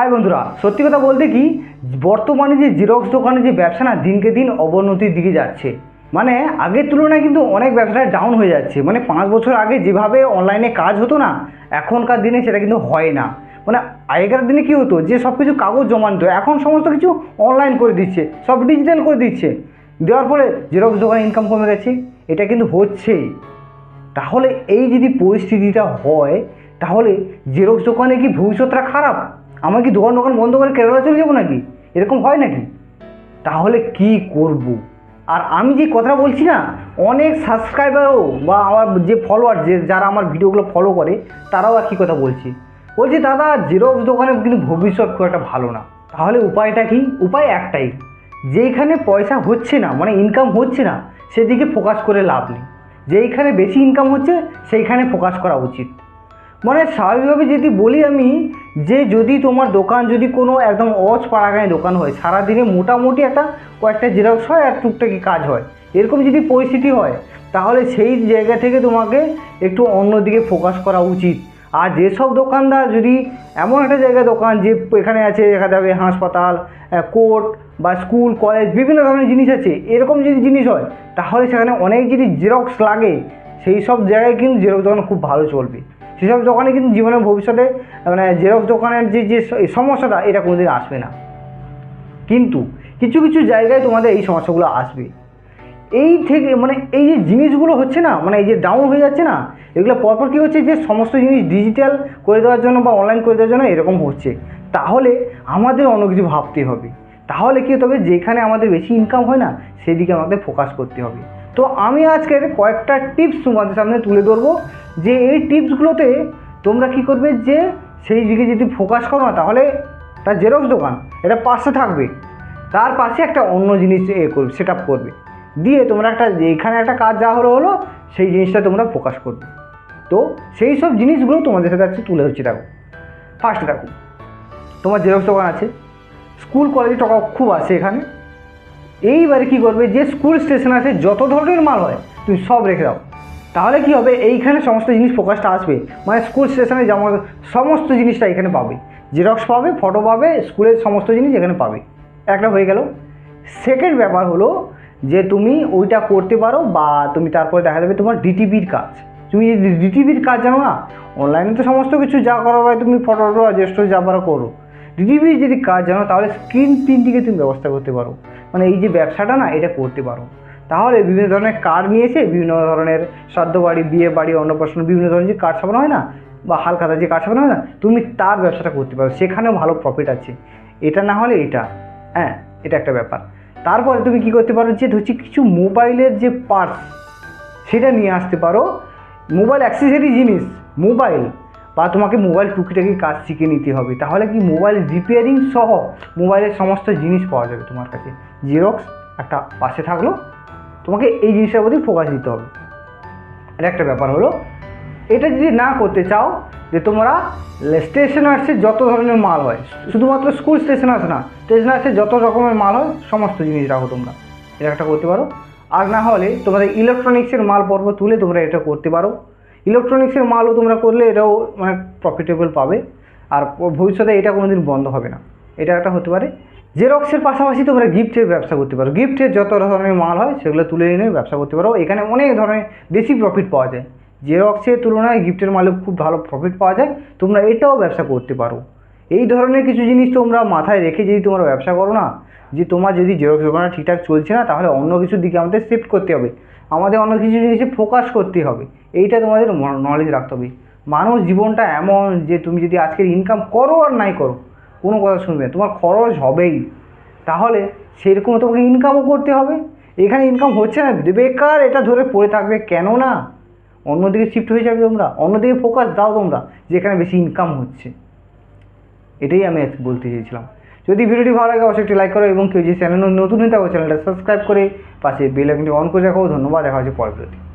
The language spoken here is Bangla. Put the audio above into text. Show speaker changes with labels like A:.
A: হাই বন্ধুরা, সত্যি কথা বলতে কি, বর্তমানে যে জেরক্স দোকানে যে ব্যবসা না দিনকে দিন অবনতির দিকে যাচ্ছে মানে আগের তুলনায় কিন্তু অনেক ব্যবসাটা ডাউন হয়ে যাচ্ছে মানে পাঁচ বছর আগে যেভাবে অনলাইনে কাজ হতো না, এখনকার দিনে সেটা কিন্তু হয় না। মানে আগেকার দিনে কী হতো, যে সব কিছু কাগজ জমা নিত এখন সমস্ত কিছু অনলাইন করে দিচ্ছে, সব ডিজিটাল করে দিচ্ছে। দেওয়ার ফলে জেরক্স দোকানে ইনকাম কমে গেছে, এটা কিন্তু হচ্ছেই। তাহলে এই যদি পরিস্থিতিটা হয়, তাহলে জেরক্স দোকানে কি ভবিষ্যৎটা খারাপ? আমার কি দোকান দোকান বন্ধ করে কেরালা চলে যাব নাকি? এরকম হয় নাকি? তাহলে কি করব? আর আমি যে কথা বলছি না, অনেক সাবস্ক্রাইবারও বা আমার যে ফলোয়ার যে যারা আমার ভিডিওগুলো ফলো করে, তারাও একই কথা বলছি। বলছি, দাদা জেরক্স দোকানে কিন্তু ভবিষ্যৎ খুব একটা ভালো না। তাহলে উপায়টা কি? উপায় একটাই, যেইখানে পয়সা হচ্ছে না মানে ইনকাম হচ্ছে না, সেদিকে ফোকাস করে লাভ নেই। যেইখানে বেশি ইনকাম হচ্ছে, সেইখানে ফোকাস করা উচিত। মানে স্বাভাবিকভাবে যদি বলি আমি যে যদি তোমার দোকান যদি কোনো একদম অজ পাড়াগাঁয়ে দোকান হয়, সারাদিনে মোটামুটি একটা কয়েকটা জেরক্স হয় আর টুকটাকি কাজ হয়। এরকম যদি পরিস্থিতি হয়, তাহলে সেই জায়গা থেকে তোমাকে একটু অন্যদিকে ফোকাস করা উচিত। আর যেসব দোকানদার যদি এমন একটা জায়গায় দোকান যে এখানে আছে, দেখা যাবে হাসপাতাল কোর্ট বা স্কুল কলেজ বিভিন্ন ধরনের জিনিস আছে, এরকম যদি জিনিস হয়, তাহলে সেখানে অনেক যদি জেরক্স লাগে, সেই সব জায়গায় কিন্তু জেরক্স দোকান খুব ভালো চলবে। সেসব দোকানে কিন্তু জীবনের ভবিষ্যতে মানে জেরক্স দোকানের যে যে সমস্যাটা, এটা কোনোদিন আসবে না। কিন্তু কিছু কিছু জায়গায় তোমাদের এই সমস্যাগুলো আসবে। এই থেকে মানে এই যে জিনিসগুলো হচ্ছে না মানে এই যে ডাউন হয়ে যাচ্ছে না, এগুলো পরপর কী হচ্ছে যে সমস্ত জিনিস ডিজিটাল করে দেওয়ার জন্য বা অনলাইন করে দেওয়ার জন্য এরকম হচ্ছে। তাহলে আমাদের অন্য কিছু ভাবতে হবে। তাহলে কী হতে হবে? যেখানে আমাদের বেশি ইনকাম হয় না, সেদিকে আমাদের ফোকাস করতে হবে। তো আমি আজকের কয়েকটা টিপস তোমাদের সামনে তুলে ধরবো। যে এই টিপসগুলোতে তোমরা কি করবে যে সেই দিকে যদি ফোকাস করো না, তাহলে তার জেরক্স দোকান, এটা পাশে থাকবে। তার পাশে একটা অন্য জিনিস এ করবে সেট করবে। দিয়ে তোমরা একটা, যেখানে একটা কাজ যা হলো হলো, সেই জিনিসটা তোমরা ফোকাস করবে। তো সেই সব জিনিসগুলো তোমাদের সাথে আজকে তুলে ধরছি, দেখো। ফার্স্ট দেখো, তোমার জেরক্স দোকান আছে স্কুল কলেজে টাকা খুব আসে এখানে। এইবারে কি করবে যে স্কুল স্টেশন আছে, যত ধরনের মাল হয়, তুমি সব রেখে দাও। তাহলে কি হবে? এইখানে সমস্ত জিনিস ফোকাসটা আসবে। মানে স্কুল স্টেশনে যেমন সমস্ত জিনিসটা এখানে পাবে। জেরক্স পাবে ফটো পাবে স্কুলের সমস্ত জিনিস এখানে পাবে। একটা হয়ে গেল। সেকেন্ড ব্যাপার হলো যে তুমি ওইটা করতে পারো বা তুমি তারপরে দেখা যাবে তোমার ডিটিপির কাজ। তুমি যদি ডিটিপির কাজ জানো না অনলাইনে তো সমস্ত কিছু যা করো ভাই, তুমি ফটো টটো যা পারো, করো। ডিটিপির যদি কাজ জানো, তাহলে স্ক্রিন প্রিন্টিংয়ে তুমি ব্যবস্থা করতে পারো। মানে এই যে ব্যবসাটা না, এটা করতে পারো। তাহলে বিভিন্ন ধরনের কার্ড নিয়েছে? বিভিন্ন ধরনের শ্রাদ্ধ বাড়ি, বিয়ে বাড়ি, অন্নপ্রাশন, বিভিন্ন ধরনের যে কার্ড ছাপানো হয় না? বা হালখাতা যে কার্ড ছাপানো হয় না? তুমি তার ব্যবসাটা করতে পারো। সেখানেও ভালো প্রফিট আছে। এটা না হলে এটা। হ্যাঁ এটা একটা ব্যাপার। তারপরে তুমি কি করতে পারো যে হচ্ছে কিছু মোবাইলের যে পার্টস সেটা নিয়ে আসতে পারো। মোবাইল অ্যাক্সেসরি জিনিস, মোবাইল। বা তোমাকে মোবাইল টুকিটাকি কাজ শিখে নিতে হবে। তাহলে কি মোবাইল রিপেয়ারিং সহ মোবাইলের সমস্ত জিনিস পাওয়া যাবে তোমার কাছে। জেরক্স একটা পাশে থাকল। তোমাকে এই জিনিসটার প্রতি ফোকাস দিতে হবে। এটা একটা ব্যাপার হলো, এটা যদি না করতে চাও যে তোমরা স্টেশনার্সের যত ধরনের মাল হয়, শুধুমাত্র স্কুল স্টেশনার্স না স্টেশনার্সের যত রকমের মাল হয়, সমস্ত জিনিস রাখো তোমরা। এটা একটা করতে পারো। আর না হলে তোমাদের ইলেকট্রনিক্সের মাল পর্ব তুলে তোমরা এটা করতে পারো। ইলেকট্রনিক্সের মালও তোমরা করলে এটাও মানে প্রফিটেবল পাবে। আর ভবিষ্যতে এটা কোনোদিন বন্ধ হবে না। এটা একটা হতে পারে। জেরক্সের পাশাপাশি তোমরা গিফটের ব্যবসা করতে পারো। গিফটের যত ধরনের মাল হয়, সেগুলো তুলে এনে ব্যবসা করতে পারো। এখানে অনেক ধরনের বেশি প্রফিট পাওয়া যায়। জেরক্সের তুলনায় গিফটের মালে খুব ভালো প্রফিট পাওয়া যায়। তোমরা এটাও ব্যবসা করতে পারো। এই ধরনের কিছু জিনিস তোমরা মাথায় রেখে যদি তোমরা ব্যবসা করো না, যে তোমার যদি জেরক্স দোকানটা ঠিকঠাক চলছে না, তাহলে অন্য কিছুর দিকে আমাদের শিফট করতে হবে। আমাদের অন্য কিছু জিনিসে ফোকাস করতে হবে। এইটা তোমাদের নলেজ রাখতে হবে। মানুষ জীবনটা এমন যে তুমি যদি আজকের ইনকাম করো আর নাই করো কোনো কথা শুনবে তোমার খরচ হবেই। তাহলে সেরকম তোমাকে ইনকামও করতে হবে। এখানে ইনকাম হচ্ছে না বেকার, এটা ধরে পড়ে থাকবে কেন না? অন্যদিকে শিফট হয়ে যাবে তোমরা। অন্যদিকে ফোকাস দাও তোমরা যেখানে বেশি ইনকাম হচ্ছে। এটাই আমি আজকে বলতে চেয়েছিলাম। যদি ভিডিওটি ভালো লাগে, অবশ্যই একটি লাইক করো এবং কেউ যে চ্যানেল নতুন হয়ে থাকো চ্যানেলটা সাবস্ক্রাইব করে পাশে বেল আইকনটি অন করে রাখো। ধন্যবাদ, দেখা হচ্ছে পরের